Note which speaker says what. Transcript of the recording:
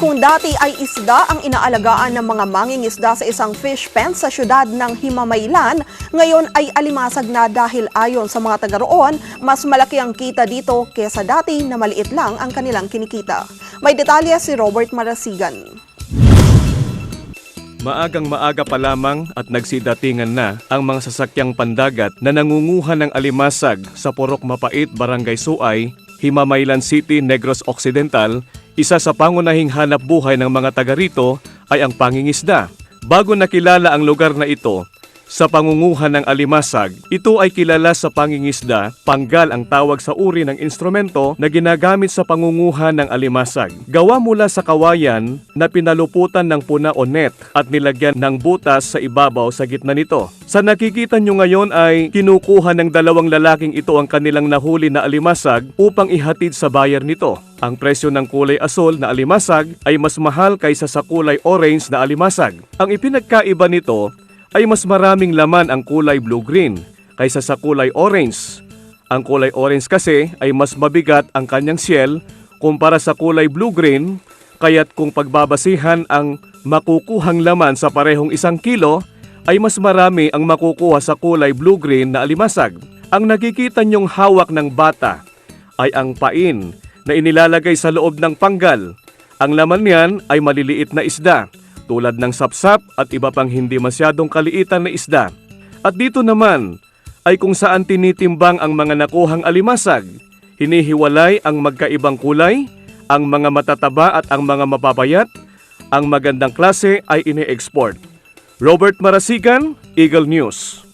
Speaker 1: Kung dati ay isda ang inaalagaan ng mga mangingisda sa isang fish pen sa syudad ng Himamaylan, ngayon ay alimasag na dahil ayon sa mga taga roon, mas malaki ang kita dito kesa dati na maliit lang ang kanilang kinikita. May detalye si Robert Marasigan.
Speaker 2: Maagang maaga pa lamang at nagsidatingan na ang mga sasakyang pandagat na nangunguha ng alimasag sa Porok Mapait, Barangay Suay, Himamaylan City, Negros Occidental, isa sa pangunahing hanap buhay ng mga taga rito ay ang pangingisda. Bago nakilala ang lugar na ito, sa pangunguhan ng alimasag, ito ay kilala sa pangingisda, panggal ang tawag sa uri ng instrumento na ginagamit sa pangunguhan ng alimasag. Gawa mula sa kawayan na pinaluputan ng puna o net at nilagyan ng butas sa ibabaw sa gitna nito. Sa nakikita nyo ngayon ay kinukuha ng dalawang lalaking ito ang kanilang nahuli na alimasag upang ihatid sa buyer nito. Ang presyo ng kulay asol na alimasag ay mas mahal kaysa sa kulay orange na alimasag. Ang ipinagkaiba nito ay mas maraming laman ang kulay blue-green kaysa sa kulay orange. Ang kulay orange kasi ay mas mabigat ang kanyang shell kumpara sa kulay blue-green kaya't kung pagbabasihan ang makukuhang laman sa parehong isang kilo ay mas marami ang makukuha sa kulay blue-green na alimasag. Ang nakikita niyong hawak ng bata ay ang pain na inilalagay sa loob ng panggal. Ang laman niyan ay maliliit na isda tulad ng sapsap at iba pang hindi masyadong kaliitan na isda. At dito naman ay kung saan tinitimbang ang mga nakuhang alimasag. Hinihiwalay ang magkaibang kulay, ang mga matataba at ang mga mababayat. Ang magandang klase ay ini-export. Robert Marasigan, Eagle News.